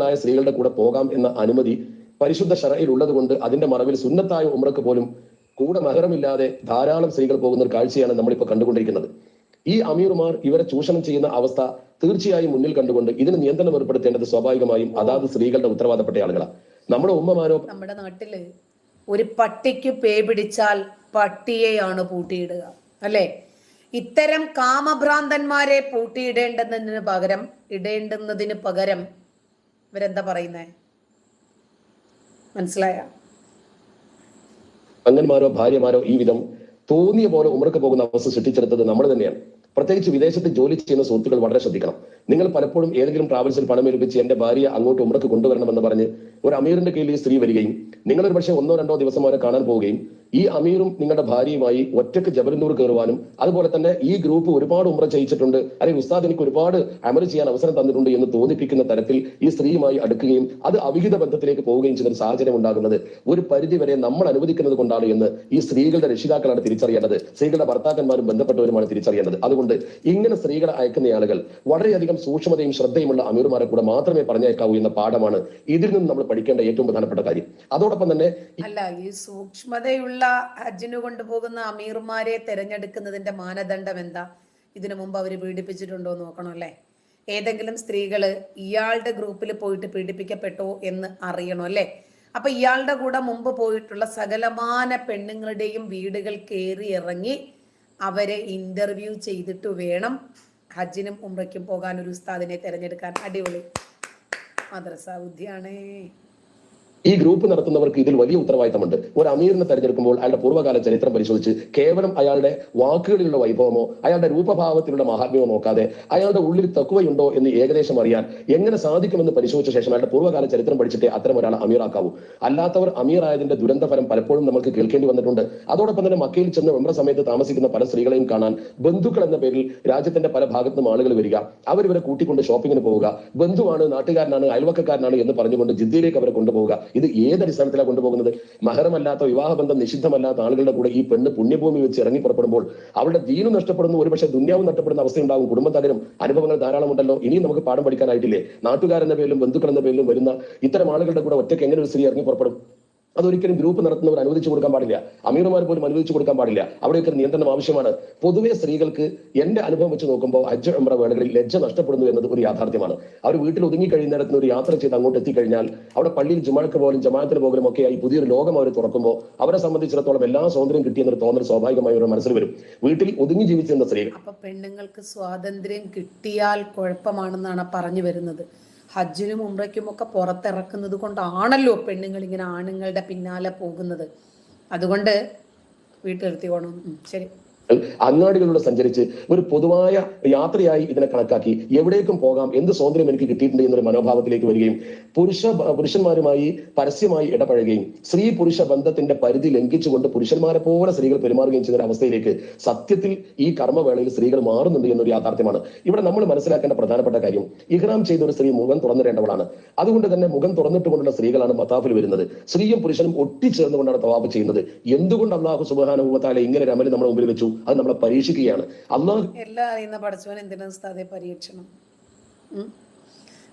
ായ സ്ത്രീകളുടെ കൂടെ പോകാം എന്ന അനുമതി പരിശുദ്ധ ഷറയിൽ ഉള്ളത് കൊണ്ട് അതിന്റെ മറവിൽ സുന്നത്തായ ഉമ്രക്ക് പോലും കൂടെ മഹറമില്ലാതെ ധാരാളം സ്ത്രീകൾ പോകുന്ന ഒരു കാഴ്ചയാണ് നമ്മളിപ്പോൾ കണ്ടുകൊണ്ടിരിക്കുന്നത്. ഈ അമീർമാർ ഇവരെ ചൂഷണം ചെയ്യുന്ന അവസ്ഥ തീർച്ചയായും മുന്നിൽ കണ്ടുകൊണ്ട് ഇതിന് നിയന്ത്രണം ഏർപ്പെടുത്തേണ്ടത് സ്വാഭാവികമായും അതാത് സ്ത്രീകളുടെ ഉത്തരവാദപ്പെട്ട ആളുകളാണ് നമ്മുടെ ഉമ്മമാരോ നമ്മുടെ നാട്ടിൽ ഒരു പട്ടിക്ക് പേ പിടിച്ചാൽ പട്ടിയെയാണ് പൂട്ടിയിടുക അല്ലേ? ഇത്തരം കാമഭ്രാന്തന്മാരെ പൂട്ടിയിടേണ്ടതിന് പകരം ഇടേണ്ടുന്നതിന് പകരം ഇവരെന്താ പറയുന്നേ? മനസ്സിലായ? അങ്ങന്മാരോ ഭാര്യമാരോ ഈ വിധം തോന്നിയ പോലെ ഉമർക്ക് പോകുന്ന അവസ്ഥ സൃഷ്ടിച്ചെടുത്തത് നമ്മൾ തന്നെയാണ്. പ്രത്യേകിച്ച് വിദേശത്ത് ജോലി ചെയ്യുന്ന സുഹൃത്തുക്കൾ വളരെ ശ്രദ്ധിക്കണം. നിങ്ങൾ പലപ്പോഴും ഏതെങ്കിലും ട്രാവൽസിൽ പണം ഏൽപ്പിച്ച് എന്റെ ഭാര്യ അങ്ങോട്ട് ഉമ്രക്ക് കൊണ്ടുവരണമെന്ന് പറഞ്ഞ് ഒരു അമീറിന്റെ കീഴിൽ സ്ത്രീ വരികയും നിങ്ങൾ പക്ഷേ ഒന്നോ രണ്ടോ ദിവസം അവരെ കാണാൻ പോവുകയും ഈ അമീറും നിങ്ങളുടെ ഭാര്യയുമായി ഒറ്റയ്ക്ക് ജബലന്നൂർ കയറുവാനും അതുപോലെ തന്നെ ഈ ഗ്രൂപ്പ് ഒരുപാട് ഉമ്ര ചെയ്യിച്ചിട്ടുണ്ട് അല്ലെങ്കിൽ ഉസ്താദ് എനിക്ക് ഒരുപാട് അമൽ ചെയ്യാൻ അവസരം തന്നിട്ടുണ്ട് എന്ന് തോന്നിപ്പിക്കുന്ന തരത്തിൽ ഈ സ്ത്രീയുമായി അടുക്കുകയും അത് അവിഹിത ബന്ധത്തിലേക്ക് പോവുകയും ചെയ്യുന്ന സാഹചര്യം ഉണ്ടാകുന്നത്. ഒരു പരിധി വരെ നമ്മൾ അനുവദിക്കുന്നത് കൊണ്ടാണ് എന്ന് ഈ സ്ത്രീകളുടെ രക്ഷിതാക്കളാണ് തിരിച്ചറിയേണ്ടത്. സ്ത്രീകളുടെ ഭർത്താക്കന്മാരും ബന്ധപ്പെട്ടവരുമാണ് തിരിച്ചറിയേണ്ടത്. അതുകൊണ്ട് ഇങ്ങനെ സ്ത്രീകളെ അയക്കുന്ന ആളുകൾ വളരെയധികം സൂക്ഷ്മതയും ശ്രദ്ധയുമുള്ള അമീർമാരെ കൂടെ മാത്രമേ പറഞ്ഞേക്കാവൂ എന്ന പാഠമാണ് ഇതിൽ നിന്ന് നമ്മൾ പഠിക്കേണ്ട ഏറ്റവും പ്രധാനപ്പെട്ട കാര്യം. അതോടൊപ്പം തന്നെ അല്ല ഈ സൂക്ഷ്മതയുള്ള ഹജ്ജിന് കൊണ്ടുപോകുന്ന അമീർമാരെ തിരഞ്ഞെടുക്കുന്നതിന്റെ മാനദണ്ഡം എന്താ? ഇതിനു മുമ്പ് അവർ പീഡിപ്പിച്ചിട്ടുണ്ടോ നോക്കണം അല്ലേ? ഏതെങ്കിലും സ്ത്രീകൾ ഇയാളുടെ ഗ്രൂപ്പിൽ പോയിട്ട് പീഡിപ്പിക്കപ്പെട്ടോ എന്ന് അറിയണം അല്ലേ? അപ്പൊ ഇയാളുടെ കൂടെ മുമ്പ് പോയിട്ടുള്ള സകലമാന പെണ്ണുങ്ങളുടെയും വീടുകൾ കയറി ഇറങ്ങി അവരെ ഇന്റർവ്യൂ ചെയ്തിട്ട് വേണം ഹജ്ജിനും ഉമ്രയ്ക്കും പോകാൻ ഒരു ഉസ്താദിനെ തിരഞ്ഞെടുക്കാൻ. അടിപൊളി. മദ്രസ ബുദ്ധിയാണേ. ഈ ഗ്രൂപ്പ് നടത്തുന്നവർക്ക് ഇതിൽ വലിയ ഉത്തരവാദിത്തമുണ്ട്. ഒരു അമീറിനെ തെരഞ്ഞെടുക്കുമ്പോൾ അയാളുടെ പൂർവകാല ചരിത്രം പരിശോധിച്ച് കേവലം അയാളുടെ വാക്കുകളിലുള്ള വൈഭവമോ അയാളുടെ രൂപഭാവത്തിലുള്ള മഹാത്മ്യമോ നോക്കാതെ അയാളുടെ ഉള്ളിൽ തക്കുവയുണ്ടോ എന്ന് ഏകദേശം അറിയാൻ എങ്ങനെ സാധിക്കുമെന്ന് പരിശോധിച്ച ശേഷം അയാളുടെ പൂർവകാല ചരിത്രം പഠിച്ചിട്ട് അത്തരം ഒരാൾ അമീറാക്കാവൂ. അല്ലാത്തവർ അമീറായതിന്റെ ദുരന്തഫലം പലപ്പോഴും നമുക്ക് കേൾക്കേണ്ടി വന്നിട്ടുണ്ട്. അതോടൊപ്പം തന്നെ മക്കയിൽ ചെന്ന് ഉമ്ര സമയത്ത് താമസിക്കുന്ന പല സ്ത്രീകളെയും കാണാൻ ബന്ധുക്കൾ എന്ന പേരിൽ രാജ്യത്തിന്റെ പല ഭാഗത്തു നിന്നും ആളുകൾ വരിക. അവരിവരെ കൂട്ടിക്കൊണ്ട് ഷോപ്പിങ്ങിന് പോവുക. ബന്ധുവാണ് നാട്ടുകാരനാണ് അയൽവക്കക്കാരനാണ് എന്ന് പറഞ്ഞുകൊണ്ട് ജിദ്ദയിലേക്ക് അവരെ കൊണ്ടുപോവുക. ഇത് ഏത് അടിസ്ഥാനത്തിലാണ് കൊണ്ടുപോകുന്നത്? മഹരമല്ലാത്ത വിവാഹബന്ധം നിഷിദ്ധമല്ലാത്ത ആളുകളുടെ കൂടെ ഈ പെണ്ണ് പുണ്യഭൂമി വെച്ച് ഇറങ്ങി പുറപ്പെടുമ്പോൾ അവളുടെ ദീനും നഷ്ടപ്പെടുന്നു ഒരുപക്ഷെ ദുന്യാവും നഷ്ടപ്പെടുന്ന അവസ്ഥയുണ്ടാകും. കുടുംബം തകരും അനുഭവങ്ങൾ ധാരാളം ഉണ്ടല്ലോ ഇനിയും നമുക്ക് പാഠം പഠിക്കാനായിട്ടില്ലേ? നാട്ടുകാരെന്ന പേരിലും ബന്ധുക്കളെന്ന പേരിലും വരുന്ന ഇത്തരം ആളുകളുടെ കൂടെ ഒറ്റയ്ക്ക് എങ്ങനെ ഒരു സ്ത്രീ ഇറങ്ങി പുറപ്പെടും? അതൊരിക്കലും ഗ്രൂപ്പ് നടത്തുന്നവർ അനുവദിച്ചു കൊടുക്കാൻ പാടില്ല. അമീർമാർ പോലും അനുവദിച്ചു കൊടുക്കാൻ പാടില്ല. അവിടെയൊക്കെ നിയന്ത്രണം ആവശ്യമാണ്. പൊതുവെ സ്ത്രീകൾക്ക് എന്റെ അനുഭവം വെച്ച് നോക്കുമ്പോൾ ഹജ്ജ് ഉംറ വേളകളിൽ ലജ്ജ നഷ്ടപ്പെടുന്നു എന്നത് ഒരു യാഥാർത്ഥ്യമാണ്. അവർ വീട്ടിൽ ഒതുങ്ങി കഴിയുന്നിടത്ത് ഒരു യാത്ര ചെയ്ത് അങ്ങോട്ട് എത്തിക്കഴിഞ്ഞാൽ അവിടെ പള്ളിയിൽ ജുമാക്ക് പോലും ജമാഅത്തിന് പോകലും ആയി പുതിയൊരു ലോകം അവർ തുറക്കുമ്പോൾ അവരെ സംബന്ധിച്ചിടത്തോളം എല്ലാ സ്വാതന്ത്ര്യം കിട്ടിയെന്നൊരു തോന്നൽ സ്വാഭാവികമായി അവരുടെ മനസ്സിൽ വരും. വീട്ടിൽ ഒതുങ്ങി ജീവിച്ചിരുന്ന സ്ത്രീകൾ. അപ്പൊ പെണ്ണുങ്ങൾക്ക് സ്വാതന്ത്ര്യം കിട്ടിയാൽ കുഴപ്പമാണെന്നാണ് പറഞ്ഞു വരുന്നത്. ഹജ്ജിനും ഉംറയ്ക്കും ഒക്കെ പുറത്തിറക്കുന്നത് കൊണ്ടാണല്ലോ പെണ്ണുങ്ങൾ ഇങ്ങനെ ആണുങ്ങളുടെ പിന്നാലെ പോകുന്നത്. അതുകൊണ്ട് വീട്ടിലെത്തിക്കോണം ശരി. അങ്ങാടികളിലൂടെ സഞ്ചരിച്ച് ഒരു പൊതുവായ യാത്രയായി ഇതിനെ കണക്കാക്കി എവിടേക്കും പോകാം എന്ത് സ്വാതന്ത്ര്യം എനിക്ക് കിട്ടിയിട്ടുണ്ട് എന്നൊരു മനോഭാവത്തിലേക്ക് വരികയും പുരുഷ പുരുഷന്മാരുമായി പരസ്യമായി ഇടപഴകുകയും സ്ത്രീ പുരുഷ ബന്ധത്തിന്റെ പരിധി ലംഘിച്ചുകൊണ്ട് പുരുഷന്മാരെ പോലെ സ്ത്രീകൾ പെരുമാറുകയും ചെയ്യുന്ന അവസ്ഥയിലേക്ക് സത്യത്തിൽ ഈ കർമ്മവേളയിൽ സ്ത്രീകൾ മാറുന്നുണ്ട് എന്നൊരു യാഥാർത്ഥ്യമാണ്. ഇവിടെ നമ്മൾ മനസ്സിലാക്കേണ്ട പ്രധാനപ്പെട്ട കാര്യം ഇഹ്റാം ചെയ്ത ഒരു സ്ത്രീ മുഖം തുറന്നിടേണ്ടവളാണ്. അതുകൊണ്ട് തന്നെ മുഖം തുറന്നിട്ടുകൊണ്ടുള്ള സ്ത്രീകളാണ് മതാഫിൽ വരുന്നത്. സ്ത്രീയും പുരുഷനും ഒട്ടിച്ചേർന്നുകൊണ്ടാണ് തവാഫ് ചെയ്യുന്നത്. എന്തുകൊണ്ട് അള്ളാഹു സുബാനുഭവത്താലെ ഇങ്ങനെ രമലി നമ്മുടെ മുമ്പിൽ വെച്ചു? അത് നമ്മളെ പരീക്ഷിക്കുകയാണ്. എല്ലാം അറിയുന്ന പഠിച്ചവൻ പരീക്ഷണം?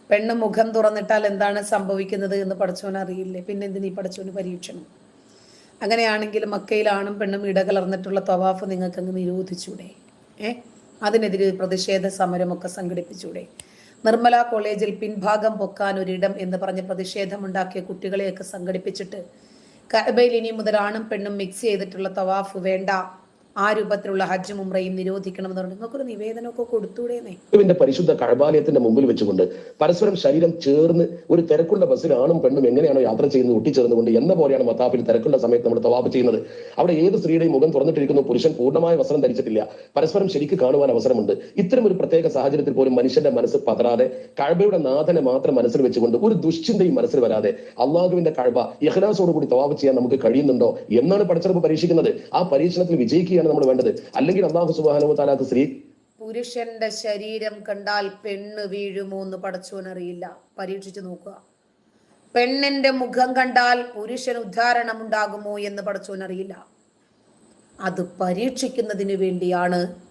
പെണ്ണ് മുഖം തുറന്നിട്ടാൽ എന്താണ് സംഭവിക്കുന്നത് എന്ന് പഠിച്ചവൻ അറിയില്ലേ? പിന്നെ എന്തിനീ പഠിച്ചവന് പരീക്ഷണം? അങ്ങനെയാണെങ്കിൽ മക്കയിലാണും പെണ്ണും ഇടകലർന്നിട്ടുള്ള തവാഫ് നിങ്ങൾക്ക് അങ്ങ് നിരോധിച്ചൂടെ? ഏ? അതിനെതിരെ പ്രതിഷേധ സമരമൊക്കെ സംഘടിപ്പിച്ചൂടെ? നിർമ്മല കോളേജിൽ പിൻഭാഗം പൊക്കാൻ ഒരിടം എന്ന് പറഞ്ഞ് പ്രതിഷേധമുണ്ടാക്കിയ കുട്ടികളെയൊക്കെ സംഘടിപ്പിച്ചിട്ട് കഅബയിൽ ഇനി മുതൽ ആണും പെണ്ണും മിക്സ് ചെയ്തിട്ടുള്ള തവാഫ് വേണ്ട. ആ രൂപത്തിലുള്ള ഹജ്ജും ഉംറയും നിരോധിക്കണമെന്ന് പറഞ്ഞു. നിങ്ങൾക്കൊരു നിവേദനമൊക്കെ കൊടുത്തൂടേന്നേ? പരിശുദ്ധ കഴബാലയത്തിന്റെ മുമ്പിൽ വെച്ചുകൊണ്ട് പരസ്പരം ശരീരം ചേർന്ന് ഒരു തിരക്കുള്ള ബസ്സിൽ ആണും പെണ്ണും എങ്ങനെയാണോ യാത്ര ചെയ്യുന്നത് ഒട്ടിച്ചേർന്നുകൊണ്ട് എന്ന പോലെയാണ് മത്താപ്പിൽ തിരക്കുള്ള സമയത്ത് നമ്മൾ തവാഫ് ചെയ്യുന്നത്. അവിടെ ഏത് സ്ത്രീയുടെയും മുഖം തുറന്നിട്ടിരിക്കുന്നു പുരുഷൻ പൂർണമായ വസ്ത്രം ധരിച്ചിട്ടില്ല. പരസ്പരം ശരിക്ക് കാണുവാൻ അവസരമുണ്ട്. ഇത്തരം ഒരു പ്രത്യേക സാഹചര്യത്തിൽ പോലും മനുഷ്യന്റെ മനസ്സ് പതറാതെ കഴബയുടെ നാഥനെ മാത്രം മനസ്സിൽ വെച്ചുകൊണ്ട് ഒരു ദുശ്ചിന്തയും മനസ്സിൽ വരാതെ അള്ളാഹുവിന്റെ കഴബ ഇഹ്ലാസോടുകൂടി തവാഫ് ചെയ്യാൻ നമുക്ക് കഴിയുന്നുണ്ടോ എന്നാണ് പഠിച്ചെടുപ്പ് പരീക്ഷിക്കുന്നത്. ആ പരീക്ഷണത്തിൽ വിജയിക്കുകയാണ് നമ്മൾ വേണ്ടത്. അല്ലെങ്കിൽ അള്ളാഹു സുബാനോ താലാത്ത് സ്ത്രീ പുരുഷന്റെ ശരീരം കണ്ടാൽ പെണ്ണ് വീഴുമോ എന്ന് പടച്ചോനറിയില്ല പരീക്ഷിച്ചു നോക്കുക. പെണ്ണിന്റെ മുഖം കണ്ടാൽ പുരുഷൻ ഉദ്ധാരണം ഉണ്ടാകുമോ എന്ന് പടച്ചോനറിയില്ല അത് പരീക്ഷിക്കുന്നതിന് വേണ്ടിയാണ്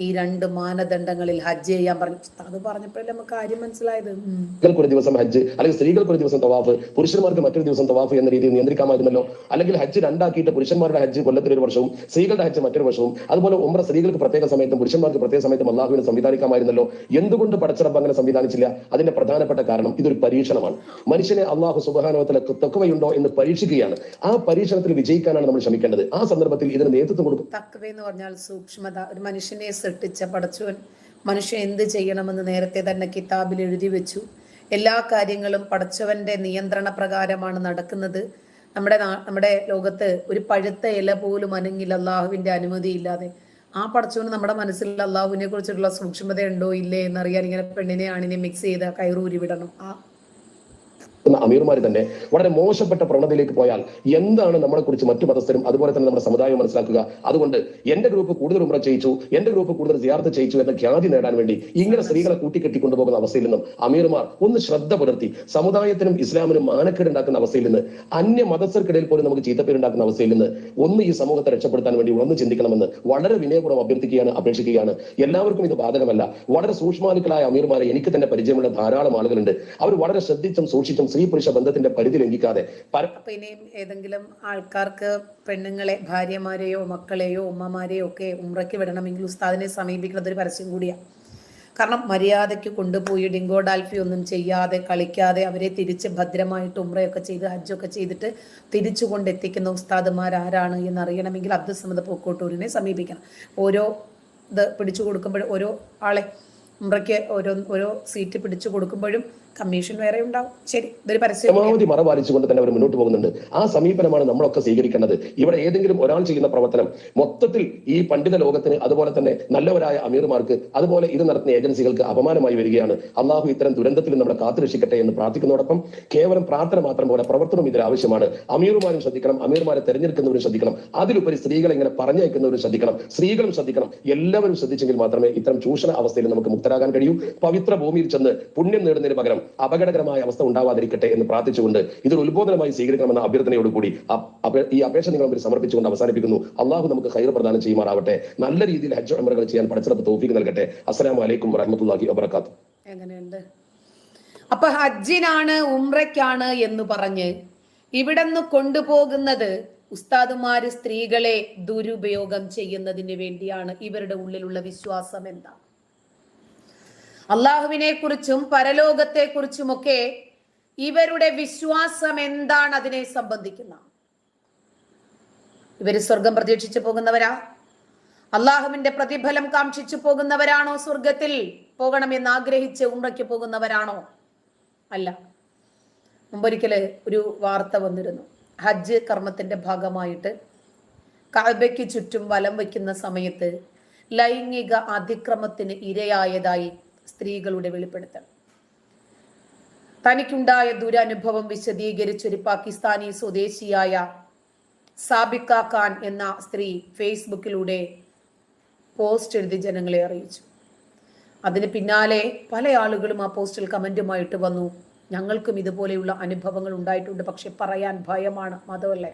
ഈ രണ്ട് മാനദണ്ഡങ്ങളിൽ ഹജ്ജ് ചെയ്യാൻ പറഞ്ഞു. അത് പറഞ്ഞപ്പോഴല്ലേ നമുക്ക് കാര്യം മനസ്സിലായത്. സ്ത്രീകൾക്ക് ഒരു ദിവസം ഹജ്ജ് അല്ലെങ്കിൽ സ്ത്രീകൾക്ക് ഒരു ദിവസം തവാഫ് പുരുഷന്മാർക്ക് മറ്റൊരു ദിവസം തവാഫ് എന്ന രീതിയിൽ നിയന്ത്രിക്കാമായിരുന്നല്ലോ. അല്ലെങ്കിൽ ഹജ്ജ് രണ്ടാക്കിയിട്ട് പുരുഷന്മാരുടെ ഹജ്ജ് കൊല്ലത്തിൽ ഒരു വർഷവും സ്ത്രീകളുടെ ഹജ്ജ് മറ്റൊരു വർഷവും അതുപോലെ ഉമ്ര സ്ത്രീകൾക്ക് പ്രത്യേക സമയത്തും പുരുഷന്മാർക്ക് പ്രത്യേക സമയത്തും അള്ളാഹുവിനെ സംവിധാനിക്കാമായിരുന്നല്ലോ. എന്തുകൊണ്ട് പടച്ചിറപ്പ് അങ്ങനെ സംവിധാനിച്ചില്ല? അതിന്റെ പ്രധാനപ്പെട്ട കാരണം ഇതൊരു പരീക്ഷണമാണ്. മനുഷ്യനെ അള്ളാഹു സുബാനോത്തിലെ തക്കവയുണ്ടോ എന്ന് പരീക്ഷിക്കുകയാണ്. ആ പരീക്ഷണത്തിൽ വിജയിക്കാനാണ് നമ്മൾ ശ്രമിക്കേണ്ടത്. ആ സന്ദർഭത്തിൽ ഇതിന് നേതൃത്വം കൊടുക്കും. തക്കവ എന്ന് പറഞ്ഞാൽ സൂക്ഷ്മത. ഒരു മനുഷ്യനെ സൃഷ്ടിച്ച പടച്ചവൻ മനുഷ്യൻ എന്ത് ചെയ്യണമെന്ന് നേരത്തെ തന്നെ കിതാബിൽ എഴുതി വെച്ചു. എല്ലാ കാര്യങ്ങളും പടച്ചവന്റെ നിയന്ത്രണ പ്രകാരമാണ് നടക്കുന്നത്. നമ്മുടെ നമ്മുടെ ലോകത്ത് ഒരു പഴുത്ത ഇല പോലും അനങ്ങില്ല അള്ളാഹുവിന്റെ അനുമതി ഇല്ലാതെ. ആ പടച്ചവന് നമ്മുടെ മനസ്സിൽ അള്ളാഹുവിനെ കുറിച്ചിട്ടുള്ള സൂക്ഷ്മത ഉണ്ടോ ഇല്ലേ എന്നറിയാൻ ഇങ്ങനെ പെണ്ണിനെ ആണിനെ മിക്സ് ചെയ്ത് കയറൂരി വിടണം. ആ എന്ന അമീർമാർ തന്നെ വളരെ മോശപ്പെട്ട പ്രവണതയിലേക്ക് പോയാൽ എന്താണ് നമ്മളെ കുറിച്ച് മറ്റു മതസ്ഥരും അതുപോലെ തന്നെ നമ്മുടെ സമുദായം മനസ്സിലാക്കുക? അതുകൊണ്ട് എന്റെ ഗ്രൂപ്പ് കൂടുതൽ ഉമ്ര ചെയ്യിച്ചു എന്റെ ഗ്രൂപ്പ് കൂടുതൽ സിയാർത്ത് ചെയ്യിച്ചു എന്ന ഖ്യാതി നേടാൻ വേണ്ടി ഇങ്ങനെ സ്ത്രീകളെ കൂട്ടിക്കെട്ടിക്കൊണ്ടുപോകുന്ന അവസ്ഥയിൽ നിന്നും അമീർമാർ ഒന്ന് ശ്രദ്ധ പുലർത്തി സമുദായത്തിനും ഇസ്ലാമിനും മാനക്കേടുണ്ടാക്കുന്ന അവസ്ഥയിൽ നിന്ന് അന്യ മതസ്ഥർക്കിടയിൽ പോലും നമുക്ക് ചീത്തപ്പേരുണ്ടാക്കുന്ന അവസ്ഥയിൽ നിന്ന് ഒന്ന് ഈ സമൂഹത്തെ രക്ഷപ്പെടുത്താൻ വേണ്ടി ഒന്ന് ചിന്തിക്കണമെന്ന് വളരെ വിനയപൂർവം അഭ്യർത്ഥിക്കുകയാണ് അപേക്ഷിക്കുകയാണ്. എല്ലാവർക്കും ഇത് ബാധകമല്ല. വളരെ സൂക്ഷ്മാലുക്കളായ അമീർമാരെ എനിക്ക് തന്നെ പരിചയമുള്ള ധാരാളം ആളുകളുണ്ട്. അവർ വളരെ ശ്രദ്ധിച്ചും സൂക്ഷിച്ചും സ്ത്രീ പുരുഷ ബന്ധത്തിന്റെ പരിധി ലംഘിക്കാതെ ഏതെങ്കിലും ആൾക്കാർക്ക് പെണ്ണുങ്ങളെ ഭാര്യമാരെയോ മക്കളെയോ ഉമ്മമാരെയോ ഒക്കെ ഉമ്രയ്ക്ക് വിടണമെങ്കിൽ ഉസ്താദിനെ സമീപിക്കുന്നത് ഒരു പരസ്യം കൂടിയാണ് കാരണം മര്യാദയ്ക്ക് കൊണ്ടുപോയി ഡിങ്കോ ഡാൽഫി ഒന്നും ചെയ്യാതെ കളിക്കാതെ അവരെ തിരിച്ച് ഭദ്രമായിട്ട് ഉമ്രയൊക്കെ ചെയ്ത് ഹജ്ജൊക്കെ ചെയ്തിട്ട് തിരിച്ചു കൊണ്ടെത്തിക്കുന്ന ഉസ്താദുമാർ ആരാണ് എന്നറിയണമെങ്കിൽ അറിയണമെങ്കിൽ സമദ് പൂക്കോട്ടൂരിനെ സമീപിക്കണം. ഓരോ ഇത് പിടിച്ചു കൊടുക്കുമ്പോഴും ഓരോ ആളെ ഉമ്രയ്ക്ക് ഓരോ ഓരോ സീറ്റ് പിടിച്ചു കൊടുക്കുമ്പോഴും കമ്മീഷൻ വേറെ ഉണ്ടാവും. ശരി ഇതൊരു പരസ്യം കൂടിയാണ്. പരമാവധി മറ പാലിച്ചുകൊണ്ട് തന്നെ അവർ മുന്നോട്ട് പോകുന്നുണ്ട്. ആ സമീപനമാണ് നമ്മളൊക്കെ സ്വീകരിക്കേണ്ടത്. ഇവിടെ ഏതെങ്കിലും ഒരാൾ ചെയ്യുന്ന പ്രവർത്തനം മൊത്തത്തിൽ ഈ പണ്ഡിത ലോകത്തിന് അതുപോലെ തന്നെ നല്ലവരായ അമീർമാർക്ക് അതുപോലെ ഇത് നടത്തുന്ന ഏജൻസികൾക്ക് അപമാനമായി വരികയാണ്. അള്ളാഹു ഇത്തരം ദുരന്തത്തിൽ നമ്മളെ കാത്തുരക്ഷിക്കട്ടെ എന്ന് പ്രാർത്ഥിക്കുന്നതോടൊപ്പം കേവലം പ്രാർത്ഥന മാത്രം പോലെ പ്രവർത്തനം ഇതിൽ ആവശ്യമാണ്. അമീർമാരും ശ്രദ്ധിക്കണം അമീർമാരെ തെരഞ്ഞെടുക്കുന്നവരും ശ്രദ്ധിക്കണം അതിലുപരി സ്ത്രീകളെ ഇങ്ങനെ പറഞ്ഞയക്കുന്നവരും ശ്രദ്ധിക്കണം സ്ത്രീകളും ശ്രദ്ധിക്കണം. എല്ലാവരും ശ്രദ്ധിച്ചെങ്കിൽ മാത്രമേ ഇത്തരം ചൂഷണ അവസ്ഥയിൽ നമുക്ക് മുക്തരാകാൻ കഴിയൂ. പവിത്ര ഭൂമിയിൽ ചെന്ന് പുണ്യം നേടുന്നതിന് പകരം അപകടകരമായ അവസ്ഥ ഉണ്ടാവാതിരിക്കട്ടെ എന്ന് പ്രാർത്ഥിച്ചുകൊണ്ട് ഇതൊരു ഉത്ബോധനമായി സ്വീകരിക്കണമെന്ന അഭ്യർത്ഥനയോടുകൂടി ഈ അപേക്ഷ നിങ്ങൾ മുമ്പിൽ സമർപ്പിച്ചുകൊണ്ട് അവസാനിപ്പിക്കുന്നു. അള്ളാഹു നമുക്ക് ഹൈർ പ്രദാനം ചെയ്യുമാറാവട്ടെ. നല്ല രീതിയിൽ ഹജ്ജ് ഉംറകൾ ചെയ്യാൻ പഠിച്ചെടുപ്പ് തോഫിക്ക് നൽകട്ടെ. അസ്സലാമു വലൈക്കും വറഹ്മത്തുള്ളാഹി വബറകാതുഹു. എങ്ങനെയുണ്ട്? അപ്പൊ ഹജ്ജിനാണ് ഉംറയ്ക്കാണ് എന്ന് പറഞ്ഞ് ഇവിടുന്ന് കൊണ്ടുപോകുന്നത് ഉസ്താദുമാര് സ്ത്രീകളെ ദുരുപയോഗം ചെയ്യുന്നതിന് വേണ്ടിയാണ്. ഇവരുടെ ഉള്ളിലുള്ള വിശ്വാസം എന്താ? അള്ളാഹുവിനെ കുറിച്ചും പരലോകത്തെ കുറിച്ചുമൊക്കെ ഇവരുടെ വിശ്വാസം എന്താണ് അതിനെ സംബന്ധിക്കുന്ന? ഇവർ സ്വർഗം പ്രതീക്ഷിച്ചു പോകുന്നവരാ? അള്ളാഹുവിന്റെ പ്രതിഫലം കാക്ഷിച്ചു പോകുന്നവരാണോ സ്വർഗത്തിൽ? പോകണമെന്ന് ആഗ്രഹിച്ച് ഉമ്രയ്ക്ക് പോകുന്നവരാണോ? അല്ല. മുമ്പൊരിക്കൽ ഒരു വാർത്ത വന്നിരുന്നു. ഹജ്ജ് കർമ്മത്തിന്റെ ഭാഗമായിട്ട് കഅബയ്ക്ക് ചുറ്റും വലം വയ്ക്കുന്ന സമയത്ത് ലൈംഗിക അതിക്രമത്തിന് ഇരയായതായി സ്ത്രീകളുടെ വെളിപ്പെടുത്തൽ. തനിക്കുണ്ടായ ദുരനുഭവം വിശദീകരിച്ചൊരു പാകിസ്ഥാനി സ്വദേശിയായ സാബിക്ക ഖാൻ എന്ന സ്ത്രീ ഫേസ്ബുക്കിലൂടെ പോസ്റ്റ് എഴുതി ജനങ്ങളെ അറിയിച്ചു. അതിന് പിന്നാലെ പല ആളുകളും ആ പോസ്റ്റിൽ കമന്റുമായിട്ട് വന്നു. ഞങ്ങൾക്കും ഇതുപോലെയുള്ള അനുഭവങ്ങൾ ഉണ്ടായിട്ടുണ്ട്. പക്ഷെ പറയാൻ ഭയമാണ് മതമല്ലേ?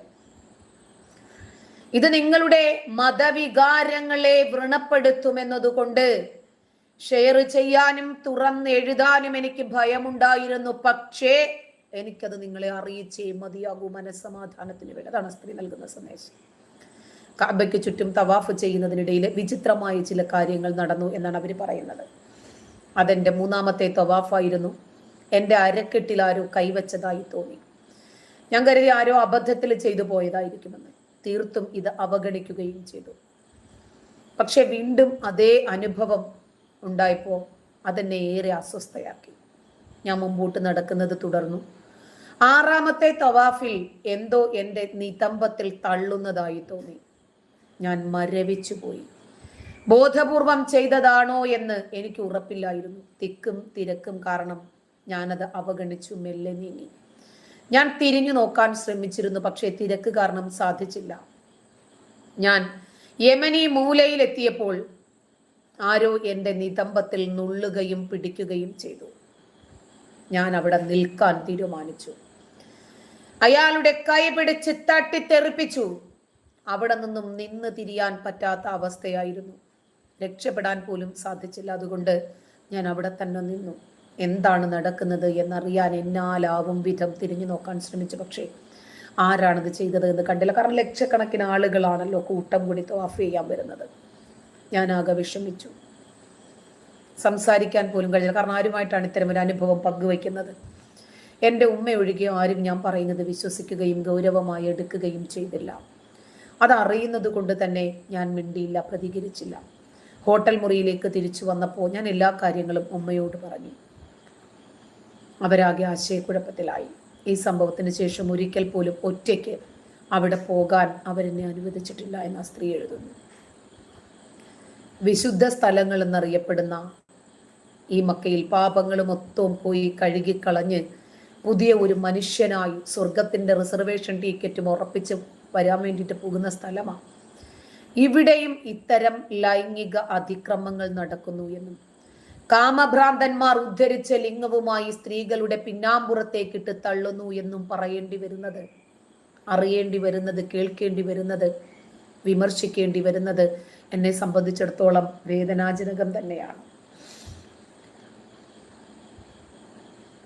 ഇത് നിങ്ങളുടെ മതവികാരങ്ങളെ വ്രണപ്പെടുത്തുമെന്നതുകൊണ്ട് ഷെയർ ചെയ്യാനും തുറന്നെഴുതാനും എനിക്ക് ഭയമുണ്ടായിരുന്നു. പക്ഷേ എനിക്കത് നിങ്ങളെ അറിയിച്ചേ മതിയാകൂ. മനസ്സമാധാനത്തിന് വേണ്ടി. അതാണ് സ്ത്രീ നൽകുന്ന സന്ദേശം. കാബയ്ക്ക് ചുറ്റും തവാഫ് ചെയ്യുന്നതിനിടയിൽ വിചിത്രമായ ചില കാര്യങ്ങൾ നടന്നു എന്നാണ് അവർ പറയുന്നത്. അതെന്റെ മൂന്നാമത്തെ തവാഫായിരുന്നു. എന്റെ അരക്കെട്ടിൽ ആരോ കൈവച്ചതായി തോന്നി. ഞാൻ കരുതി ആരോ അബദ്ധത്തിൽ ചെയ്തു പോയതായിരിക്കുമെന്ന്. തീർത്തും ഇത് അവഗണിക്കുകയും ചെയ്തു. പക്ഷെ വീണ്ടും അതേ അനുഭവം ഉണ്ടായപ്പോൾ അതെന്നെ ഏറെ അസ്വസ്ഥയാക്കി. ഞാൻ മുമ്പോട്ട് നടക്കുന്നത് തുടർന്നു. ആറാമത്തെ തവാഫിൽ എന്തോ എന്റെ നിതമ്പത്തിൽ തള്ളുന്നതായി തോന്നി. ഞാൻ മരവിച്ചു പോയി. ബോധപൂർവം ചെയ്തതാണോ എന്ന് എനിക്ക് ഉറപ്പില്ലായിരുന്നു. തിക്കും തിരക്കും കാരണം ഞാനത് അവഗണിച്ചു മെല്ലെ നീങ്ങി. ഞാൻ തിരിഞ്ഞു നോക്കാൻ ശ്രമിച്ചിരുന്നു പക്ഷേ തിരക്ക് കാരണം സാധിച്ചില്ല. ഞാൻ യമനി മൂലയിലെത്തിയപ്പോൾ ആരോ എന്റെ നിതംബത്തിൽ നുള്ളുകയും പിടിക്കുകയും ചെയ്തു. ഞാൻ അവിടെ നിൽക്കാൻ തീരുമാനിച്ചു. അയാളുടെ കൈ പിടിച്ച് തട്ടിത്തെറിപ്പിച്ചു. അവിടെ നിന്നും നിന്ന് തിരിയാൻ പറ്റാത്ത അവസ്ഥയായിരുന്നു. രക്ഷപ്പെടാൻ പോലും സാധിച്ചില്ല. അതുകൊണ്ട് ഞാൻ അവിടെ തന്നെ നിന്നു. എന്താണ് നടക്കുന്നത് എന്നറിയാൻ എന്നാലാവും വിധം തിരിഞ്ഞു നോക്കാൻ ശ്രമിച്ചു. പക്ഷേ ആരാണിത് ചെയ്തത് എന്ന് കണ്ടില്ല. കാരണം ലക്ഷക്കണക്കിന് ആളുകളാണല്ലോ കൂട്ടം കൂടി തോഫ് ചെയ്യാൻ വരുന്നത്. ഞാനാകെ വിഷമിച്ചു. സംസാരിക്കാൻ പോലും കഴിഞ്ഞില്ല കാരണം ആരുമായിട്ടാണ് ഇത്തരം ഒരു അനുഭവം പങ്കുവയ്ക്കുന്നത്? എന്റെ ഉമ്മ ഒഴികെ ആരും ഞാൻ പറയുന്നത് വിശ്വസിക്കുകയും ഗൗരവമായി എടുക്കുകയും ചെയ്തില്ല. അതറിയുന്നത് കൊണ്ട് തന്നെ ഞാൻ മിണ്ടിയില്ല പ്രതികരിച്ചില്ല. ഹോട്ടൽ മുറിയിലേക്ക് തിരിച്ചു വന്നപ്പോൾ ഞാൻ എല്ലാ കാര്യങ്ങളും ഉമ്മയോട് പറഞ്ഞു. അവരാകെ ആശയക്കുഴപ്പത്തിലായി. ഈ സംഭവത്തിന് ശേഷം ഒരിക്കൽ പോലും ഒറ്റയ്ക്ക് അവിടെ പോകാൻ അവരെന്നെ അനുവദിച്ചിട്ടില്ല എന്ന് ആ സ്ത്രീ എഴുതുന്നു. വിശുദ്ധ സ്ഥലങ്ങൾ എന്നറിയപ്പെടുന്ന ഈ മക്കയിൽ പാപങ്ങൾ മൊത്തവും പോയി കഴുകിക്കളഞ്ഞ് പുതിയ ഒരു മനുഷ്യനായി സ്വർഗത്തിന്റെ റിസർവേഷൻ ടിക്കറ്റും ഉറപ്പിച്ച് വരാൻ വേണ്ടിയിട്ട് പോകുന്ന സ്ഥലമാണ്. ഇവിടെയും ഇത്തരം ലൈംഗിക അതിക്രമങ്ങൾ നടക്കുന്നു എന്നും. കാമഭ്രാന്തന്മാർ ഉദ്ധരിച്ച ലിംഗവുമായി സ്ത്രീകളുടെ പിന്നാമ്പുറത്തേക്കിട്ട് തള്ളുന്നു എന്നും പറയേണ്ടി വരുന്നത് അറിയേണ്ടി വരുന്നത് കേൾക്കേണ്ടി വരുന്നത് വിമർശിക്കേണ്ടി വരുന്നത് എന്നെ സംബന്ധിച്ചിടത്തോളം വേദനാജനകം തന്നെയാണ്.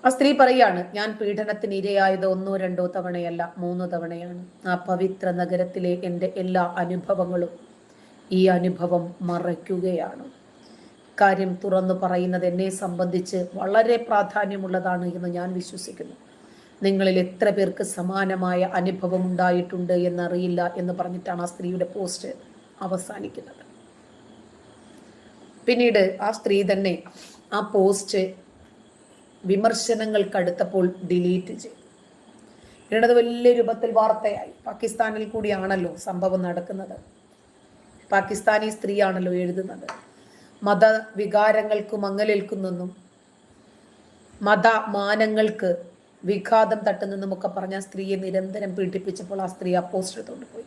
ആ സ്ത്രീ പറയാണ് ഞാൻ പീഡനത്തിന് ഇരയായത് ഒന്നോ രണ്ടോ തവണയല്ല മൂന്നോ തവണയാണ്. ആ പവിത്ര നഗരത്തിലെ എന്റെ എല്ലാ അനുഭവങ്ങളും ഈ അനുഭവം മറയ്ക്കുകയാണ്. കാര്യം തുറന്നു പറയുന്നത് എന്നെ സംബന്ധിച്ച് വളരെ പ്രാധാന്യമുള്ളതാണ് എന്ന് ഞാൻ വിശ്വസിക്കുന്നു. നിങ്ങളിൽ എത്ര പേർക്ക് സമാനമായ അനുഭവം ഉണ്ടായിട്ടുണ്ട് എന്നറിയില്ല എന്ന് പറഞ്ഞിട്ടാണ് ആ സ്ത്രീയുടെ പോസ്റ്റ് അവസാനിക്കുന്നത്. പിന്നീട് ആ സ്ത്രീ തന്നെ ആ പോസ്റ്റ് വിമർശനങ്ങൾക്കടുത്തപ്പോൾ ഡിലീറ്റ് ചെയ്തു. പിന്നീട് വലിയ രൂപത്തിൽ വാർത്തയായി. പാകിസ്ഥാനിൽ കൂടിയാണല്ലോ സംഭവം നടക്കുന്നത്. പാകിസ്ഥാനി സ്ത്രീയാണല്ലോ എഴുതുന്നത്. മതവികാരങ്ങൾക്ക് മങ്ങലേൽക്കുന്നെന്നും മതമാനങ്ങൾക്ക് വിഘാതം തട്ടുന്നെന്നുമൊക്കെ പറഞ്ഞ ആ സ്ത്രീയെ നിരന്തരം പീഡിപ്പിച്ചപ്പോൾ ആ സ്ത്രീ ആ പോസ്റ്റ് എടുത്തുകൊണ്ട് പോയി.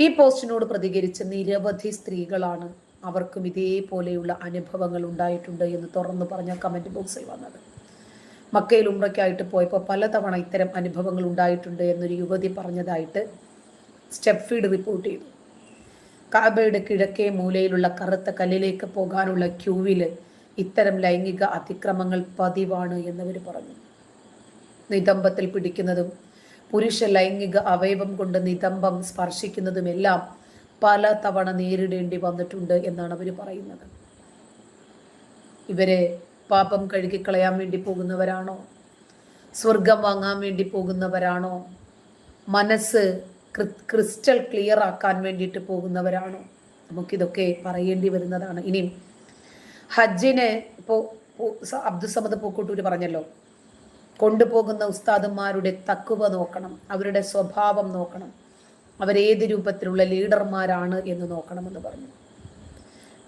ഈ പോസ്റ്റിനോട് പ്രതികരിച്ച നിരവധി സ്ത്രീകളാണ് അവർക്കും ഇതേപോലെയുള്ള അനുഭവങ്ങൾ ഉണ്ടായിട്ടുണ്ട് എന്ന് തുറന്നു പറഞ്ഞ കമന്റ് ബോക്സിൽ വന്നത്. മക്കയിൽ ഉമ്രയ്ക്കായിട്ട് പോയപ്പോൾ പലതവണ ഇത്തരം അനുഭവങ്ങൾ ഉണ്ടായിട്ടുണ്ട് എന്നൊരു യുവതി പറഞ്ഞതായിട്ട് സ്റ്റെപ്പ് ഫീഡ് റിപ്പോർട്ട് ചെയ്തു. കാബയുടെ കിഴക്കേ മൂലയിലുള്ള കറുത്ത കല്ലിലേക്ക് പോകാനുള്ള ക്യൂവിൽ ഇത്തരം ലൈംഗിക അതിക്രമങ്ങൾ പതിവാണ് എന്നവർ പറഞ്ഞു. നിതംബത്തിൽ പിടിക്കുന്നതും പുരുഷ ലൈംഗിക അവയവം കൊണ്ട് നിതംബം സ്പർശിക്കുന്നതുമെല്ലാം പല തവണ നേരിടേണ്ടി വന്നിട്ടുണ്ട് എന്നാണ് അവർ പറയുന്നത്. ഇവരെ പാപം കഴുകിക്കളയാൻ വേണ്ടി പോകുന്നവരാണോ? സ്വർഗം വാങ്ങാൻ വേണ്ടി പോകുന്നവരാണോ? മനസ്സ് ക്രിസ്റ്റൽ ക്ലിയർ ആക്കാൻ വേണ്ടിയിട്ട് പോകുന്നവരാണോ? നമുക്കിതൊക്കെ പറയേണ്ടി വരുന്നതാണ്. ഇനിയും ഹജ്ജിന് ഇപ്പോൾ അബ്ദുസമദ് പൂക്കോട്ടൂര് പറഞ്ഞല്ലോ. കൊണ്ടുപോകുന്ന ഉസ്താദന്മാരുടെ തക്കുവ നോക്കണം അവരുടെ സ്വഭാവം നോക്കണം. അവരേത് രൂപത്തിലുള്ള ലീഡർമാരാണ് എന്ന് നോക്കണമെന്ന് പറഞ്ഞു.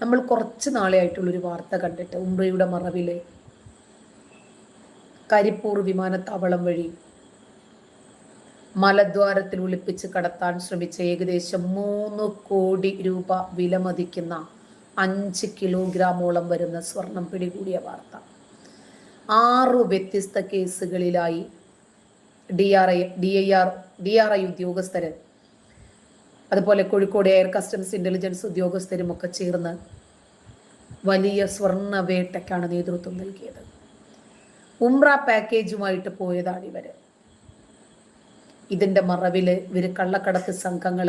നമ്മൾ കുറച്ച് നാളെ ആയിട്ടുള്ളൊരു വാർത്ത കണ്ടിട്ട് ഉംറയുടെ മറവിൽ കരിപ്പൂർ വിമാനത്താവളം വഴി മലദ്വാരത്തിൽ ഒളിപ്പിച്ച് കടത്താൻ ശ്രമിച്ച ഏകദേശം മൂന്ന് കോടി രൂപ വിലമതിക്കുന്ന അഞ്ച് കിലോഗ്രാമോളം വരുന്ന സ്വർണം പിടികൂടിയ വാർത്ത. ആറു വ്യത്യസ്ത കേസുകളിലായി D R I D I R D R I ഉദ്യോഗസ്ഥര്. അതുപോലെ കോഴിക്കോട് എയർ കസ്റ്റംസ് ഇന്റലിജൻസ് ഉദ്യോഗസ്ഥരും ഒക്കെ ചേർന്ന് വലിയ സ്വർണ വേട്ടയ്ക്കാണ് നേതൃത്വം നൽകിയത്. ഉംറ പാക്കേജുമായിട്ട് പോയതാണ് ഇവർ. ഇതിന്റെ മറവിൽ ഇവർ കള്ളക്കടത്ത് സംഘങ്ങൾ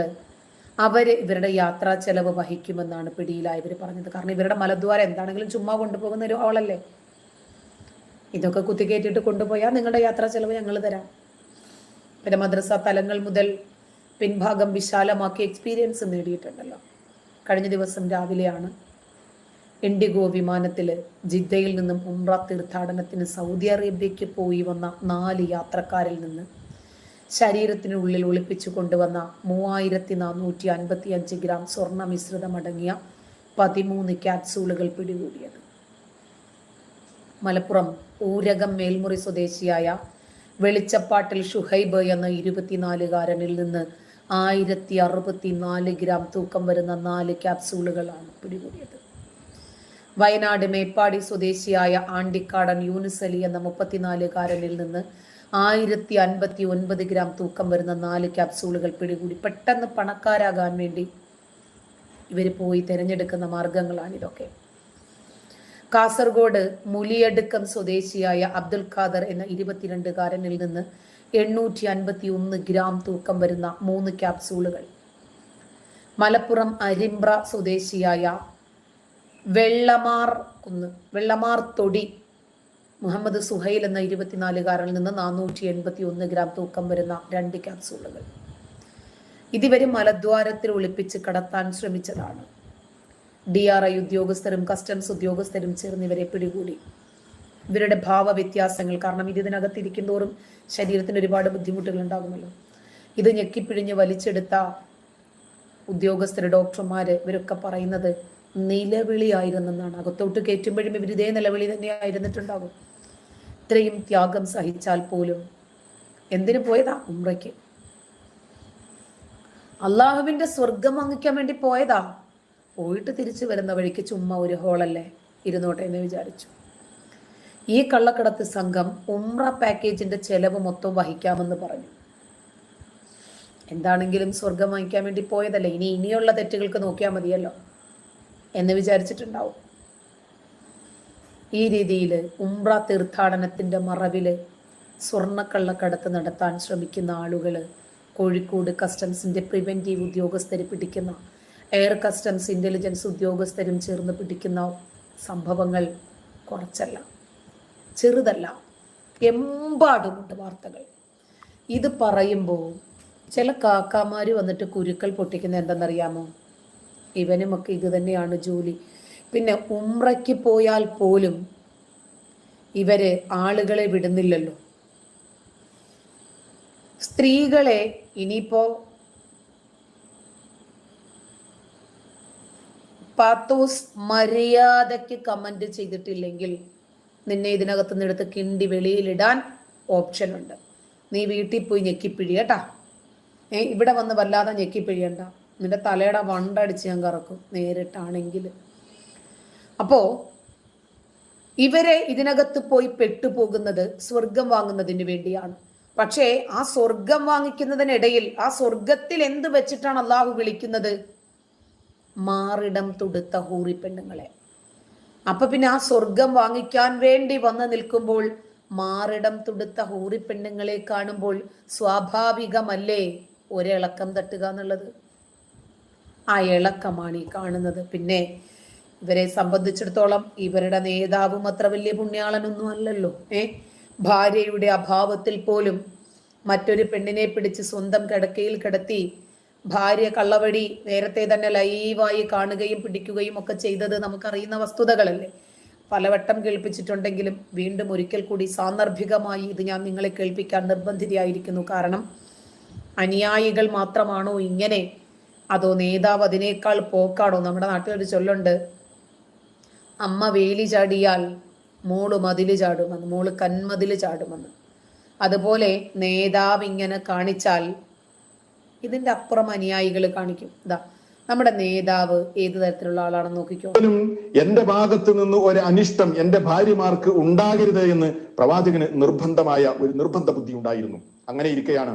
അവർ ഇവരുടെ യാത്രാ ചെലവ് വഹിക്കുമെന്നാണ് പിടിയിലായവർ പറഞ്ഞത്. കാരണം ഇവരുടെ മലദ്വാരം എന്താണെങ്കിലും ചുമ്മാ കൊണ്ടുപോകുന്ന ഒരു ആളല്ലേ? ഇതൊക്കെ കുത്തിക്കയറ്റിയിട്ട് കൊണ്ടുപോയാൽ നിങ്ങളുടെ യാത്രാ ചെലവ് ഞങ്ങൾ തരാം. പിന്നെ മദ്രസ തലങ്ങൾ മുതൽ പിൻഭാഗം വിശാലമാക്കി എക്സ്പീരിയൻസ് നേടിയിട്ടുണ്ടല്ലോ. കഴിഞ്ഞ ദിവസം രാവിലെയാണ് ഇൻഡിഗോ വിമാനത്തിൽ ജിദ്ദയിൽ നിന്നും ഉംറ തീർത്ഥാടനത്തിന് സൗദി അറേബ്യയ്ക്ക് പോയി വന്ന നാല് യാത്രക്കാരിൽ നിന്ന് ശരീരത്തിനുള്ളിൽ ഒളിപ്പിച്ചു കൊണ്ടുവന്ന മൂവായിരത്തി നാനൂറ്റി അൻപത്തി അഞ്ച് ഗ്രാം സ്വർണ മിശ്രിതമടങ്ങിയ പതിമൂന്ന് ക്യാപ്സൂളുകൾ പിടികൂടിയത്. മലപ്പുറം ഊരകം മേൽമുറി സ്വദേശിയായ വെളിച്ചപ്പാട്ടിൽ ഷുഹൈബ് എന്ന ഇരുപത്തിനാലുകാരനിൽ നിന്ന് ആയിരത്തി അറുപത്തി നാല് ഗ്രാം തൂക്കം വരുന്ന നാല് ക്യാപ്സൂളുകളാണ് പിടികൂടിയത്. വയനാട് മേപ്പാടി സ്വദേശിയായ ആണ്ടിക്കാടൻ യൂനിസ് എന്ന മുപ്പത്തിനാലുകാരനിൽ നിന്ന് ആയിരത്തി അൻപത്തി ഒൻപത് ഗ്രാം തൂക്കം വരുന്ന നാല് ക്യാപ്സൂളുകൾ പിടികൂടി. പെട്ടെന്ന് പണക്കാരാകാൻ വേണ്ടി ഇവർ പോയി തിരഞ്ഞെടുക്കുന്ന മാർഗങ്ങളാണിതൊക്കെ കാസർഗോഡ് മുലിയടുക്കം സ്വദേശിയായ അബ്ദുൽ ഖാദർ എന്ന ഇരുപത്തിരണ്ടുകാരനിൽ നിന്ന് എണ്ണൂറ്റി അൻപത്തി ഒന്ന് ഗ്രാം തൂക്കം വരുന്ന മൂന്ന് ക്യാപ്സൂളുകൾ. മലപ്പുറം അരിമ്പ്ര സ്വദേശിയായ വെള്ളമാർ കുന്ന് വെള്ളമാർ തൊടി മുഹമ്മദ് സുഹൈൽ എന്ന ഇരുപത്തിനാലുകാരനിൽ നിന്ന് നാനൂറ്റി എൺപത്തി ഒന്ന് ഗ്രാം തൂക്കം വരുന്ന രണ്ട് ക്യാപ്സൂളുകൾ. ഇതുവരെ മലദ്വാരത്തിൽ ഒളിപ്പിച്ച് കടത്താൻ ശ്രമിച്ചതാണ്. ഡി ആർ ഐ ഉദ്യോഗസ്ഥരും കസ്റ്റംസ് ഉദ്യോഗസ്ഥരും ചേർന്ന് ഇവരെ പിടികൂടി. ഇവരുടെ ഭാവവ്യത്യാസങ്ങൾ കാരണം ഇത് ഇതിനകത്തിരിക്കും തോറും ശരീരത്തിന് ഒരുപാട് ബുദ്ധിമുട്ടുകൾ ഉണ്ടാകുമല്ലോ ഇത് ഞെക്കിപ്പിഴിഞ്ഞ് വലിച്ചെടുത്ത ഉദ്യോഗസ്ഥർ ഡോക്ടർമാർ ഇവരൊക്കെ പറയുന്നത് നിലവിളിയായിരുന്നെന്നാണ്. അകത്തോട്ട് കയറ്റുമ്പോഴും ഇവർ ഇതേ നിലവിളി തന്നെ ആയിരുന്നിട്ടുണ്ടാകും ഇത്രയും ത്യാഗം സഹിച്ചാൽ പോലും എന്തിനു പോയതാ ഉമ്രയ്ക്ക്? അള്ളാഹുവിന്റെ സ്വർഗം വാങ്ങിക്കാൻ വേണ്ടി പോയതാ? പോയിട്ട് തിരിച്ചു വരുന്ന വഴിക്ക് ചുമ്മാ ഒരു ഹോളല്ലേ? ഇരുന്നോട്ടെ എന്ന് വിചാരിച്ചു. ഈ കള്ളക്കടത്ത് സംഘം ഉമ്ര പാക്കേജിന്റെ ചെലവ് മൊത്തം വഹിക്കാമെന്ന് പറഞ്ഞു. എന്താണെങ്കിലും സ്വർഗം വാങ്ങിക്കാൻ വേണ്ടി പോയതല്ലേ? ഇനി ഇനിയുള്ള തെറ്റുകൾക്ക് നോക്കിയാൽ മതിയല്ലോ എന്ന് വിചാരിച്ചിട്ടുണ്ടാവും. ഈ രീതിയിൽ ഉംറ തീർത്ഥാടനത്തിന്റെ മറവിൽ സ്വർണക്കള്ളക്കടത്ത് നടത്താൻ ശ്രമിക്കുന്ന ആളുകൾ കോഴിക്കോട് കസ്റ്റംസിന്റെ പ്രിവെന്റീവ് ഉദ്യോഗസ്ഥരെ പിടിക്കുന്ന എയർ കസ്റ്റംസ് ഇന്റലിജൻസ് ഉദ്യോഗസ്ഥരും ചേർന്ന് പിടിക്കുന്ന സംഭവങ്ങൾ കുറച്ചല്ല ചെറുതല്ല. എമ്പാടുമുണ്ട് വാർത്തകൾ. ഇത് പറയുമ്പോൾ ചില കാക്കാമാർ വന്നിട്ട് കുരുക്കൾ പൊട്ടിക്കുന്ന എന്തെന്നറിയാമോ? ഇവനുമൊക്കെ ഇത് തന്നെയാണ് ജോലി. പിന്നെ ഉമ്രയ്ക്ക് പോയാൽ പോലും ഇവർ ആളുകളെ വിടുന്നില്ലല്ലോ. സ്ത്രീകളെ ഇനിയിപ്പോ പാത്തോസ് മര്യാദയ്ക്ക് കമന്റ് ചെയ്തിട്ടില്ലെങ്കിൽ നിന്നെ ഇതിനകത്ത് നിന്ന് എടുത്ത് കിണ്ടി വെളിയിലിടാൻ ഓപ്ഷൻ ഉണ്ട്. നീ വീട്ടിൽ പോയി ഞെക്കിപ്പിഴി കേട്ടാ. ഏ ഇവിടെ വന്ന് വല്ലാതെ ഞെക്കിപ്പിഴിയണ്ട. നിന്റെ തലയുടെ വണ്ടടിച്ച് ഞാൻ കറക്കും നേരിട്ടാണെങ്കിൽ. അപ്പോ ഇവരെ ഇതിനകത്ത് പോയി പെട്ടുപോകുന്നത് സ്വർഗം വാങ്ങുന്നതിന് വേണ്ടിയാണ്. പക്ഷേ ആ സ്വർഗം വാങ്ങിക്കുന്നതിനിടയിൽ ആ സ്വർഗത്തിൽ എന്ത് വെച്ചിട്ടാണ് അള്ളാഹു വിളിക്കുന്നത്? മാറിടം തുടുത്ത ഹൂറി പെണ്ണുങ്ങളെ. അപ്പൊ പിന്നെ ആ സ്വർഗം വാങ്ങിക്കാൻ വേണ്ടി വന്ന് നിൽക്കുമ്പോൾ മാറിടം തുടുത്ത ഹൂറി പെണ്ണുങ്ങളെ കാണുമ്പോൾ സ്വാഭാവികമല്ലേ ഒരിളക്കം തട്ടുക എന്നുള്ളത്? ആ ഇളക്കമാണ് ഈ കാണുന്നത്. പിന്നെ ഇവരെ സംബന്ധിച്ചിടത്തോളം ഇവരുടെ നേതാവും അത്ര വലിയ പുണ്യാളനൊന്നും അല്ലല്ലോ ഏ? ഭാര്യയുടെ അഭാവത്തിൽ പോലും മറ്റൊരു പെണ്ണിനെ പിടിച്ച് സ്വന്തം കിടക്കയിൽ കിടത്തി ഭാര്യ കള്ളവടി നേരത്തെ തന്നെ ലൈവായി കാണുകയും പിടിക്കുകയും ഒക്കെ ചെയ്തത് നമുക്കറിയുന്ന വസ്തുതകളല്ലേ? പലവട്ടം കേൾപ്പിച്ചിട്ടുണ്ടെങ്കിലും വീണ്ടും ഒരിക്കൽ കൂടി സാന്ദർഭികമായി ഇത് ഞാൻ നിങ്ങളെ കേൾപ്പിക്കാൻ നിർബന്ധിതയായിരിക്കുന്നു. കാരണം അനുയായികൾ മാത്രമാണോ ഇങ്ങനെ? അതോ നേതാവ് അതിനേക്കാൾ പോക്കാണോ? നമ്മുടെ നാട്ടിലൊരു ചൊല്ലുണ്ട്. അമ്മ വേലി ചാടിയാൽ മോൾ മതിൽ ചാടുമെന്ന് മോൾ കന്മതിൽ ചാടുമെന്ന്. അതുപോലെ നേതാവ് ഇങ്ങനെ കാണിച്ചാൽ ഇതിന്റെ അപ്പുറം അനുയായികൾ കാണിക്കും. ഇതാ നമ്മുടെ നേതാവ് ഏത് തരത്തിലുള്ള ആളാണെന്ന് നോക്കിക്കോ. എന്റെ ഭാഗത്ത് നിന്ന് ഒരു അനിഷ്ടം എന്റെ ഭാര്യമാർക്ക് ഉണ്ടാകരുത് എന്ന് പ്രവാചകന് നിർബന്ധമായ ഒരു നിർബന്ധ ബുദ്ധി ഉണ്ടായിരുന്നു. അങ്ങനെ ഇരിക്കെയാണ്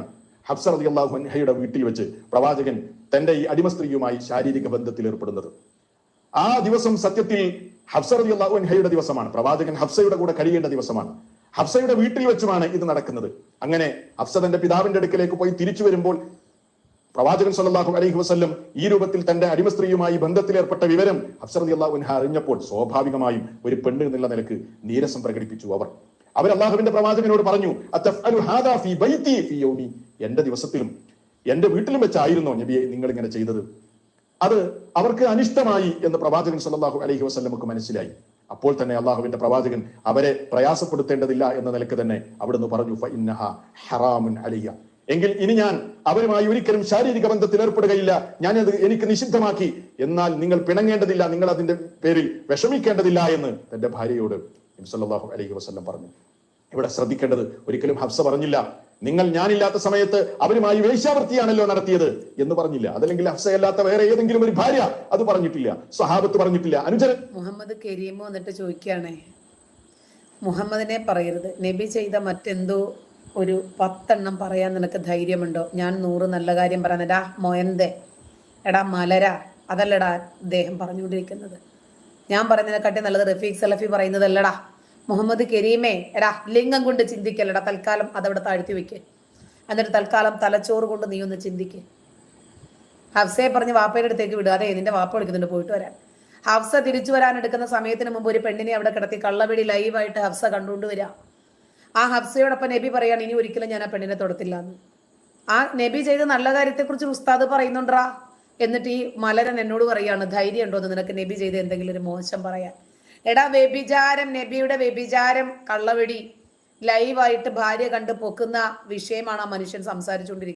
ഹഫ്സർ അലി അള്ളാഹു അൻഹയുടെ വീട്ടിൽ വെച്ച് പ്രവാചകൻ തന്റെ ഈ അടിമ സ്ത്രീയുമായി ശാരീരിക ബന്ധത്തിൽ ഏർപ്പെടുന്നത്. ആ ദിവസം സത്യത്തിൽ ഹഫ്സർ അലി അള്ളാഹു അൻഹയുടെ ദിവസമാണ്. പ്രവാചകൻ ഹഫ്സയുടെ കൂടെ കഴിയേണ്ട ദിവസമാണ്. ഹഫ്സയുടെ വീട്ടിൽ വെച്ചുമാണ് ഇത് നടക്കുന്നത്. അങ്ങനെ ഹഫ്സ തന്റെ പിതാവിന്റെ അടുക്കലേക്ക് പോയി തിരിച്ചു വരുമ്പോൾ പ്രവാചകൻ സല്ലല്ലാഹു അലൈഹി വസ്ല്ലം ഈ രൂപത്തിൽ തന്റെ അടിമ സ്ത്രീയുമായി ബന്ധത്തിലേർപ്പെട്ട വിവരം ഹഫ്സർ അള്ളാഹുൻഹ അറിഞ്ഞപ്പോൾ സ്വാഭാവികമായും ഒരു പെണ്ണ് എന്നുള്ള നിലയ്ക്ക് നീരസം പ്രകടിപ്പിച്ചു അവർ. അവർ അള്ളാഹുവിന്റെ പ്രവാചകനോട് പറഞ്ഞു? എന്റെ ദിവസത്തിലും എന്റെ വീട്ടിലും വെച്ചായിരുന്നോ നബിയെ നിങ്ങൾ ഇങ്ങനെ ചെയ്തത്? അത് അവർക്ക് അനിഷ്ടമായി എന്ന് പ്രവാചകൻ സല്ലല്ലാഹു അലൈഹി വസല്ലമക്ക് മനസ്സിലായി. അപ്പോൾ തന്നെ അള്ളാഹുവിന്റെ പ്രവാചകൻ അവരെ പ്രയാസപ്പെടുത്തേണ്ടതില്ല എന്ന നിലയ്ക്ക് തന്നെ അവിടുന്ന് പറഞ്ഞു "ഫഇന്നഹ ഹറാമുൻ എങ്കിൽ ഇനി ഞാൻ അവരുമായി ഒരിക്കലും ശാരീരിക ബന്ധത്തിൽ ഏർപ്പെടുകയില്ല. ഞാനത് എനിക്ക് നിഷിദ്ധമാക്കി. എന്നാൽ നിങ്ങൾ പിണങ്ങേണ്ടതില്ല. നിങ്ങൾ അതിന്റെ പേരിൽ വിഷമിക്കേണ്ടതില്ല എന്ന് തന്റെ ഭാര്യയോട് നബി സല്ലല്ലാഹു അലൈഹി വസല്ലം പറഞ്ഞു. ഇവിടെ ശ്രദ്ധിക്കേണ്ടത് ഒരിക്കലും ഹഫ്സ പറഞ്ഞില്ല. നിങ്ങൾ ഞാനില്ലാത്ത സമയത്ത് അവരുമായി വേശ്യാവൃത്തിയാണല്ലോ നടത്തിയത് എന്ന് പറഞ്ഞില്ല. അതല്ലെങ്കിൽ ഹഫ്സയല്ലാത്ത വേറെ ഏതെങ്കിലും ഒരു ഭാര്യ അത് പറഞ്ഞിട്ടില്ല. സഹാബത്ത് പറഞ്ഞിട്ടില്ല. അനുജൻ മുഹമ്മദ് കരീം വന്നിട്ട് ചോദിക്കുകയാണേ. മുഹമ്മദിനെ പറയരുത്. നബി ചെയ്ത മറ്റെന്തോ ഒരു പത്തെണ്ണം പറയാൻ നിനക്ക് ധൈര്യമുണ്ടോ? ഞാൻ നൂറ് നല്ല കാര്യം പറയാൻ എടാ മൊയന്തെ. എടാ മലര. അതല്ലടാ അദ്ദേഹം പറഞ്ഞുകൊണ്ടിരിക്കുന്നത്. ഞാൻ പറയുന്നതിനെക്കാട്ടി നല്ലത് റഫീഖ് സലഫി പറയുന്നതല്ലടാ. മുഹമ്മദ് കരീമേ. എടാ ലിംഗം കൊണ്ട് ചിന്തിക്കല്ലടാ. തൽക്കാലം അതവിടെ താഴ്ത്തി വെക്ക്. എന്നിട്ട് തൽക്കാലം തലച്ചോറ് കൊണ്ട് നീ ഒന്ന് ചിന്തിക്ക്. ഹഫ്സയെ പറഞ്ഞ് വാപ്പയുടെ അടുത്തേക്ക് വിടുക അതെ നിന്റെ വാപ്പ എടുക്കുന്നുണ്ട് പോയിട്ട് വരാൻ. ഹഫ്സ തിരിച്ചു വരാൻ എടുക്കുന്ന സമയത്തിന് മുമ്പ് ഒരു പെണ്ണിനെ അവിടെ കിടത്തി കള്ളവിടി ലൈവായിട്ട് ഹഫ്സ കണ്ടുകൊണ്ട് വരാം. ആ ഹബ്സയോടൊപ്പം നബി പറയാണ് ഇനി ഒരിക്കലും ഞാൻ ആ പെണ്ണിനെ തൊടത്തില്ല എന്ന് ആ നബി ചെയ്ത നല്ല കാര്യത്തെക്കുറിച്ച് ഉസ്താദ് പറയുന്നുണ്ടാ? എന്നിട്ട് ഈ മലരൻ എന്നോട് പറയാണ് ധൈര്യം ഉണ്ടോ എന്ന് നിനക്ക് നബി ചെയ്ത എന്തെങ്കിലും ഒരു മോശം പറയാൻ? എടാ വ്യഭിചാരം നബിയുടെ വ്യഭിചാരം കള്ളവെടി ലൈവായിട്ട് ഭാര്യ കണ്ട് പൊക്കുന്ന വിഷയമാണ് ആ മനുഷ്യൻ സംസാരിച്ചുകൊണ്ടിരിക്കുന്നത്.